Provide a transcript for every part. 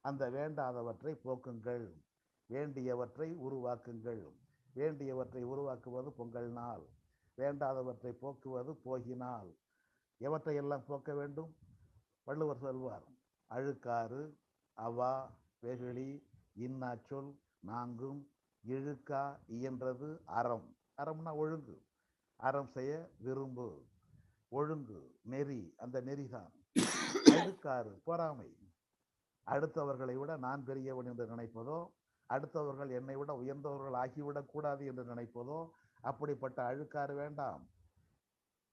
அந்த வேண்டாதவற்றை போக்குங்கள். வேண்டியவற்றை உருவாக்குங்கள். வேண்டியவற்றை உருவாக்குவது பொங்கல் நாள். வேண்டாதவற்றை போக்குவது போகினால் எவற்றையெல்லாம் போக்க வேண்டும்? வள்ளுவர் சொல்வார் அழுக்காறு அவா வெகுளி இன்னாச்சொல் நாங்கும் இழுக்கா இயன்றது அறம். அறம்னா ஒழுங்கு. அறம் செய்ய விரும்பு. ஒழுங்கு நெறி அந்த நெறிதான். அழுக்காறு பொறாமை. அடுத்தவர்களை விட நான் பெரியவன் என்று நினைப்பதோ அடுத்தவர்கள் என்னை விட உயர்ந்தவர்கள் ஆகிவிடக் கூடாது என்று நினைப்பதோ அப்படிப்பட்ட அழுக்காறு வேண்டாம்.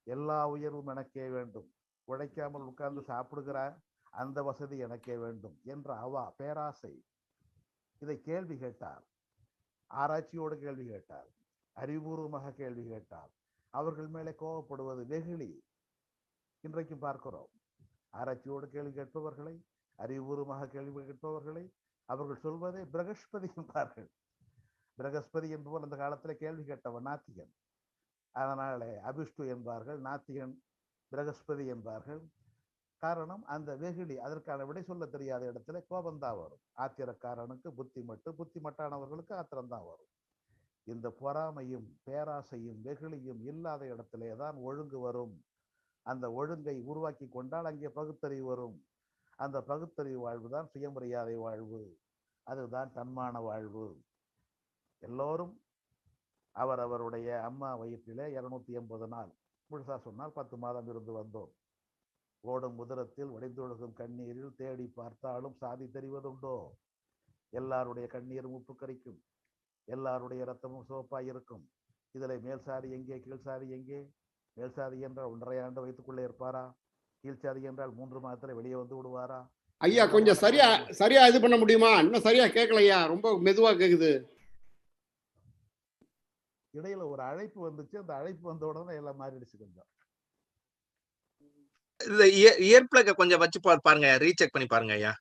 எல்லா உயர்வும் எனக்கே வேண்டும். உழைக்காமல் உட்கார்ந்து சாப்பிடுகிற அந்த வசதி எனக்கே வேண்டும் என்ற அவா பேராசை. இதை கேள்வி கேட்டார். ஆராய்ச்சியோடு கேள்வி கேட்டார். அறிவுபூர்வமாக கேள்வி கேட்டார். அவர்கள் மேலே கோபப்படுவது வெகுளி. இன்றைக்கும் பார்க்கிறோம். ஆராய்ச்சியோடு கேள்வி கேட்பவர்களை அறிவுபூர்வமாக கேள்வி கேட்பவர்களை அவர்கள் சொல்வதை பிரகஸ்பதி என்பார்கள். பிரகஸ்பதி என்பவர் அந்த காலத்தில் கேள்வி கேட்டவன் நாத்திகன். அதனாலே அபிஷ்டு என்பார்கள் நாத்திகன் பிரகஸ்பதி என்பார்கள். காரணம் அந்த வெகுளி அதற்கான விடை சொல்ல தெரியாத இடத்துல கோபந்தான் வரும். ஆத்திரக்காரனுக்கு புத்தி மட்டு புத்தி மட்டானவர்களுக்கு ஆத்திரம்தான் வரும். இந்த பொறாமையும் பேராசையும் வெகுளியும் இல்லாத இடத்திலே தான் ஒழுங்கு வரும். அந்த ஒழுங்கை உருவாக்கி கொண்டால் அங்கே பகுத்தறிவு வரும். அந்த பகுத்தறிவு வாழ்வு தான் சுயமரியாதை வாழ்வு. அதுதான் தன்மான வாழ்வு. எல்லோரும் அவர் அவருடைய அம்மா வயிற்றிலே இரநூத்தி எண்பது நாள். முழுசா சொன்னால் பத்து மாதம் இருந்து வந்தோம். ஓடும் உதரத்தில் உடைந்தொழுகும் கண்ணீரில் தேடி பார்த்தாலும் சாதி தெரிவதுண்டோ? எல்லாருடைய கண்ணீரும் உப்பு கரிக்கும் எல்லாருடைய ரத்தமும் சிவப்பாய் இருக்கும் இதில் மேல் சாதி எங்கே கீழ் சாதி எங்கே? மேல் சாதி என்றால் ஒன்றரை ஆண்டு வைத்துக்குள்ளே இருப்பாரா? கீழ் சாதி என்றால் மூன்று மாதத்துல வெளியே வந்து விடுவாரா? ஐயா கொஞ்சம் சரியா சரியா இது பண்ண முடியுமா? இன்னும் சரியா கேட்கலையா ரொம்ப மெதுவா கேக்குது. இடையில ஒரு அழைப்பு வந்துச்சு. அந்த அழைப்பு வந்த உடனே எல்லாம் மாறிடுச்சு கொஞ்சம். இந்த இயர் பிளக்க கொஞ்சம் வச்சு பாருங்க ரீசெக் பண்ணி பாருங்க ஐயா.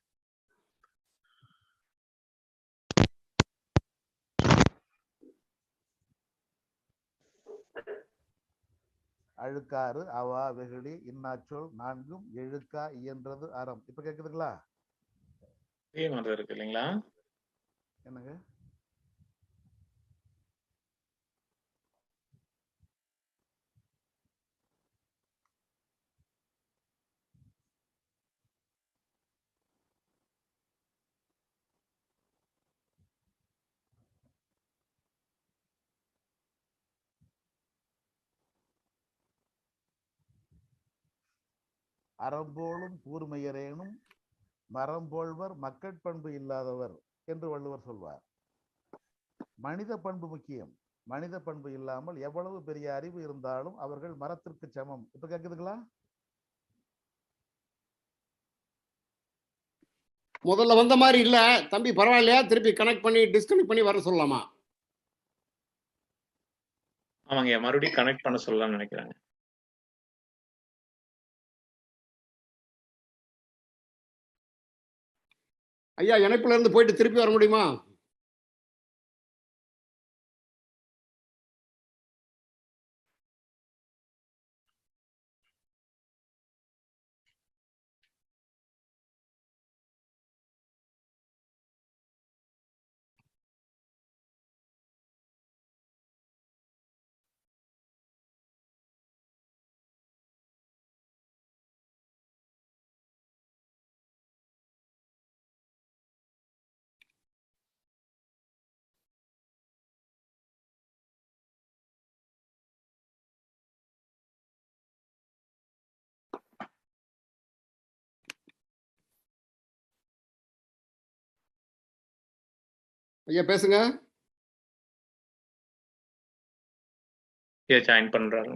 அழுக்காறு அவா வெகுளி இன்னாச்சொல் நான்கும் எழுக்கா இயன்றது அறம். இப்ப கேக்குதுங்களா? இருக்கு இல்லைங்களா? என்னங்க? அறம்போலும் கூர்மையரேனும் மரம்போழ்வர் மக்கட்பண்பு இல்லாதவர் என்று வள்ளுவர் சொல்வார். மனித பண்பு முக்கியம். மனித பண்பு இல்லாமல் எவ்வளவு பெரிய அறிவு இருந்தாலும் அவர்கள் மரத்திற்கு சமம். இப்ப கேக்குதுங்களா? முதல்ல வந்த மாதிரி இல்ல. தம்பி பரவாயில்லையா? திருப்பி கனெக்ட் பண்ணி டிஸ்கனெக்ட் பண்ணி வர சொல்லலாமா? ஆமாங்க மறுபடியும் கனெக்ட் பண்ண சொல்லலாம்னு நினைக்கிறாங்க. ஐயா இணைப்புல இருந்து போயிட்டு திருப்பி வர முடியுமா? ஐயா பேசுங்க. ஜாயின் பண்றாங்க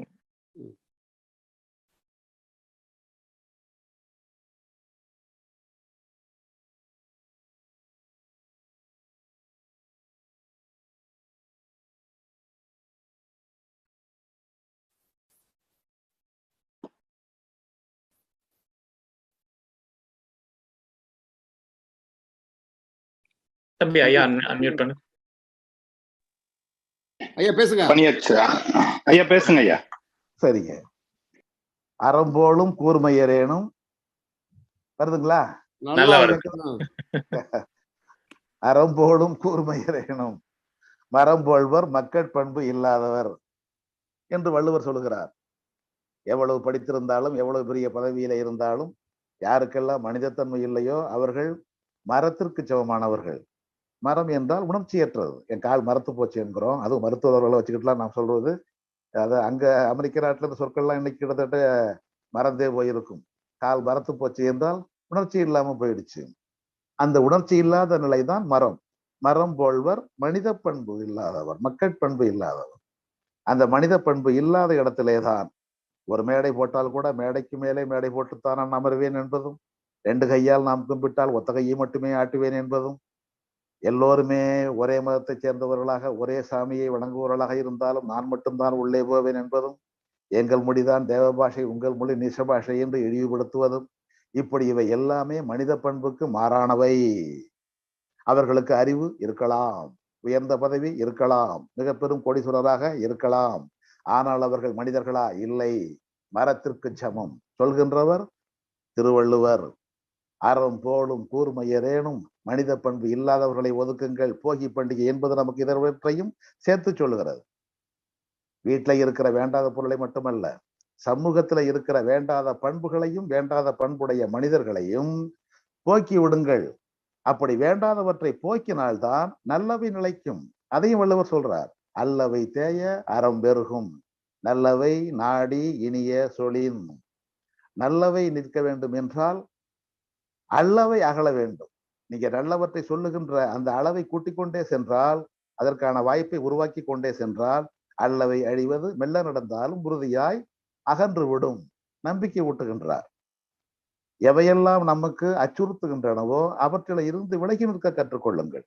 தம்பி ஐயா அன்மியூட் பண்ணு. ஐயா பேசுங்க. பண்ணியாச்சு. ஐயா பேசுங்க ஐயா. சரிங்க. அறம்போலும் கூர்மையரேனும் வருதுங்களா. அறம்போலும் கூர்மையரேனும் மரம் போல்வர் மக்கட் பண்பு இல்லாதவர் என்று வள்ளுவர் சொல்லுகிறார். எவ்வளவு படித்திருந்தாலும் எவ்வளவு பெரிய பதவியில இருந்தாலும் யாருக்கெல்லாம் மனிதத்தன்மை இல்லையோ அவர்கள் மரத்திற்கு சமமானவர்கள். மரம் என்றால் உணர்ச்சியற்றது. என் கால் மரத்து போச்சு என்கிறோம். அதுவும் மருத்துவர்களை வச்சுக்கிட்டுலாம் நான் சொல்றது. அது அங்க அமெரிக்க நாட்டில் இந்த சொற்கள்லாம் இன்னைக்கு கிட்டத்தட்ட மறந்தே போயிருக்கும். கால் மரத்து போச்சு என்றால் உணர்ச்சி இல்லாமல் போயிடுச்சு. அந்த உணர்ச்சி இல்லாத நிலை தான் மரம். மரம் போல்வர் மனித பண்பு இல்லாதவர் மக்கள் பண்பு இல்லாதவர். அந்த மனித பண்பு இல்லாத இடத்திலே தான் ஒரு மேடை போட்டால் கூட மேடைக்கு மேலே மேடை போட்டுத்தான் நான் அமர்வேன் என்பதும். ரெண்டு கையால் நாம் கும்பிட்டால் ஒத்த கையை மட்டுமே ஆட்டுவேன் என்பதும். எல்லோருமே ஒரே மதத்தைச் சேர்ந்தவர்களாக ஒரே சாமியை வணங்குபவர்களாக இருந்தாலும் நான் மட்டும்தான் உள்ளே போவேன் என்பதும் எங்கள் மொழிதான் தேவ பாஷை உங்கள் மொழி நிச பாஷை என்று இழிவுபடுத்துவதும் இப்படி இவை எல்லாமே மனித பண்புக்கு மாறானவை. அவர்களுக்கு அறிவு இருக்கலாம் உயர்ந்த பதவி இருக்கலாம் மிக பெரும் கோடீஸ்வரராக இருக்கலாம் ஆனால் அவர்கள் மனிதர்களா? இல்லை. மரத்திற்கு சமம் சொல்கின்றவர் திருவள்ளுவர். அறம் போலும் கூர்மையரேனும் மனித பண்பு இல்லாதவர்களை ஒதுக்குங்கள். போகி பண்டிகை என்பது நமக்கு இதற்றையும் சேர்த்து சொல்லுகிறது. வீட்டில் இருக்கிற வேண்டாத பொருளை மட்டுமல்ல சமூகத்துல இருக்கிற வேண்டாத பண்புகளையும் வேண்டாத பண்புடைய மனிதர்களையும் போக்கி விடுங்கள். அப்படி வேண்டாதவற்றை போக்கினால்தான் நல்லவை நிலைக்கும். அதையும் வள்ளுவர் சொல்றார் அல்லவை தேய அறம் பெருகும். நல்லவை நாடி இனிய சொலின். நல்லவை நிற்க வேண்டும் என்றால் அல்லவை அகல வேண்டும். நீங்க நல்லவற்றை சொல்லுகின்ற அந்த அளவை கூட்டிக்கொண்டே சென்றால் அதற்கான வாய்ப்பை உருவாக்கி கொண்டே சென்றால் அல்லவை அழிவது மெல்ல நடந்தாலும் உறுதியாய் அகன்று விடும் நம்பிக்கை ஊட்டுகின்றார். எவையெல்லாம் நமக்கு அச்சுறுத்துகின்றனவோ அவற்றில இருந்து விலகி நிற்க கற்றுக்கொள்ளுங்கள்.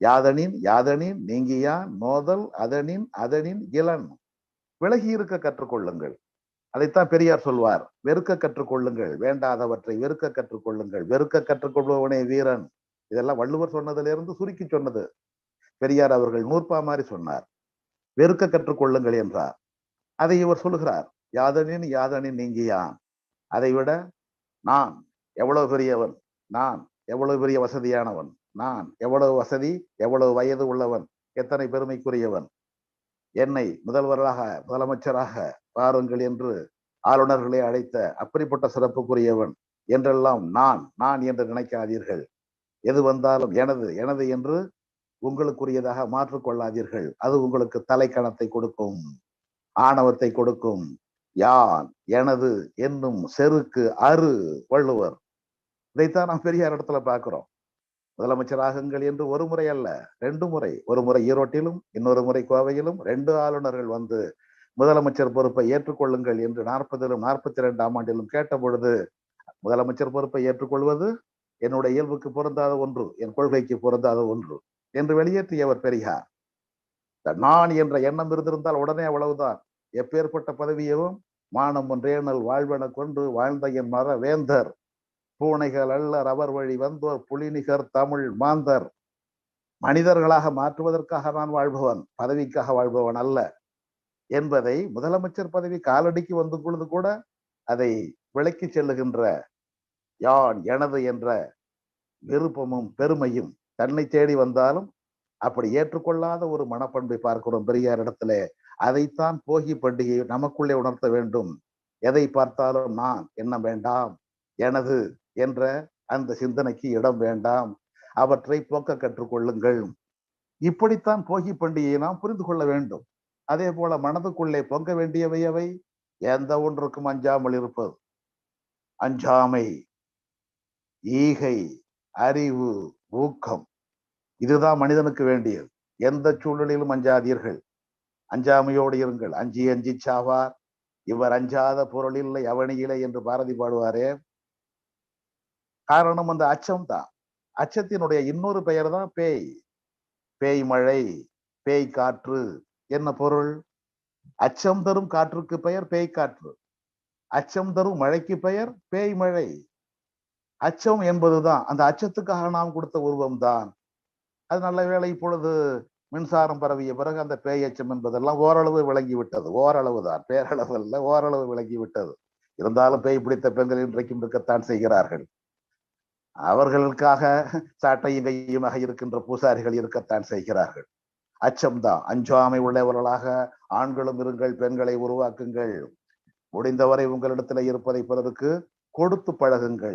யாதனின் யாதனின் நீங்கியான் மோதல் அதனின் அதனின் இளன். விலகி இருக்க கற்றுக்கொள்ளுங்கள். அதைத்தான் பெரியார் சொல்வார் வெறுக்க கற்றுக்கொள்ளுங்கள் வேண்டாதவற்றை வெறுக்க கற்றுக்கொள்ளுங்கள் வெறுக்க கற்றுக்கொள்பவனே வீரன். இதெல்லாம் வள்ளுவர் சொன்னதிலிருந்து சுருக்கி சொன்னது. பெரியார் அவர்கள் நூற்பா மாதிரி சொன்னார் வெறுக்க கற்றுக்கொள்ளுங்கள் என்றார். அதை இவர் சொல்லுகிறார் யாதனின் யாதனின் நீங்கியான் அதைவிட நான் எவ்வளவு பெரியவன் நான் எவ்வளவு பெரிய வசதியானவன் நான் எவ்வளவு வசதி எவ்வளவு வயது உள்ளவன் எத்தனை பெருமைக்குரியவன் என்னை முதல்வராக முதலமைச்சராக பாருங்கள் என்று ஆளுநர்களை அழைத்த அப்படிப்பட்ட சிறப்புக்குரியவன் என்றெல்லாம் நான் நான் என்று நினைக்காதீர்கள். எது வந்தாலும் எனது எனது என்று உங்களுக்குரியதாக மாற்றிக்கொள்ளாதீர்கள் அது உங்களுக்கு தலைக்கணத்தை கொடுக்கும் ஆணவத்தை கொடுக்கும். யான் எனது என்னும் செருக்கு அரு வள்ளுவர். இதைத்தான் நாம் பெரியார் இடத்துல பார்க்கிறோம். முதலமைச்சராகுங்கள் என்று ஒரு முறை அல்ல ரெண்டு முறை. ஒரு முறை ஈரோட்டிலும் இன்னொரு முறை கோவையிலும் ரெண்டு ஆளுநர்கள் வந்து முதலமைச்சர் பொறுப்பை ஏற்றுக்கொள்ளுங்கள் என்று நாற்பதிலும் நாற்பத்தி ரெண்டாம் ஆண்டிலும் கேட்ட பொழுது முதலமைச்சர் பொறுப்பை ஏற்றுக்கொள்வது என்னுடைய இயல்புக்கு பொருந்தாத ஒன்று என் கொள்கைக்கு பொருந்தாத ஒன்று என்று வெளியேற்றியவர் பெரியார். நான் என்ற எண்ணம் இருந்திருந்தால் உடனே அவ்வளவுதான். எப்பேற்பட்ட பதவியவும் மானம் ஒன்றேனல் வாழ்வென கொண்டு வாழ்ந்த என் மர வேந்தர். பூனைகள் அல்லர் அவர் வழி வந்தோர் புலிநிகர் தமிழ் மாந்தர். மனிதர்களாக மாற்றுவதற்காக நான் வாழ்பவன் பதவிக்காக வாழ்பவன் அல்ல. என்பதை முதலமைச்சர் பதவி காலடிக்கு வந்து பொழுது கூட அதை விளக்கி செல்லுகின்ற யான் எனது என்ற விருப்பமும் பெருமையும் தன்னை தேடி வந்தாலும் அப்படி ஏற்றுக்கொள்ளாத ஒரு மனப்பண்பை பார்க்கிறோம் பெரியார் இடத்துல. அதைத்தான் போகி பண்டிகை நமக்குள்ளே உணர்த்த வேண்டும். எதை பார்த்தாலும் நான் என்ன வேண்டாம். எனது என்ற அந்த சிந்தனைக்கு இடம் வேண்டாம். அவற்றை போக்க கற்றுக்கொள்ளுங்கள். இப்படித்தான் போகி பண்டிகையை நாம் புரிந்து கொள்ள வேண்டும். அதே போல மனதுக்குள்ளே பொங்க வேண்டியவை அவை. எந்த ஒன்றுக்கும் அஞ்சாமல் இருப்பது. அஞ்சாமை ஈகை அறிவு ஊக்கம். இதுதான் மனிதனுக்கு வேண்டியது. எந்த சூழ்நிலையிலும் அஞ்சாதீர்கள். அஞ்சாமையோடு இருங்கள். அஞ்சி அஞ்சி சாவார். இவர் அஞ்சாத பொருள் இல்லை அவனியில்லை என்று பாரதி பாடுவாரே. காரணம் அந்த அச்சம் தான். அச்சத்தினுடைய இன்னொரு பெயர் தான் பேய். பேய் மழை பேய் காற்று என்ன பொருள்? அச்சம் தரும் காற்றுக்கு பெயர் பேய் காற்று அச்சம் தரும் மழைக்கு பெயர் பேய் மழை அச்சம் என்பதுதான். அந்த அச்சத்துக்காக நாம் கொடுத்த உருவம் தான் அது நல்ல வேளை இப்பொழுது மின்சாரம் பரவிய பிறகு அந்த பேய் அச்சம் என்பதெல்லாம் ஓரளவு விளங்கி விட்டது ஓரளவு தான் பேரளவு அல்ல ஓரளவு விளங்கி விட்டது இருந்தாலும் பேய் பிடித்த பெண்கள் இன்றைக்கும் இருக்கத்தான் செய்கிறார்கள். அவர்களுக்காக சாட்டையும் கையுமாக இருக்கின்ற பூசாரிகள் இருக்கத்தான் செய்கிறார்கள். அச்சம்தான். அஞ்சாமை உள்ளவர்களாக ஆண்களும் இருங்கள் பெண்களை உருவாக்குங்கள். முடிந்தவரை உங்களிடத்துல இருப்பதை பிறருக்கு கொடுத்து பழகுங்கள்.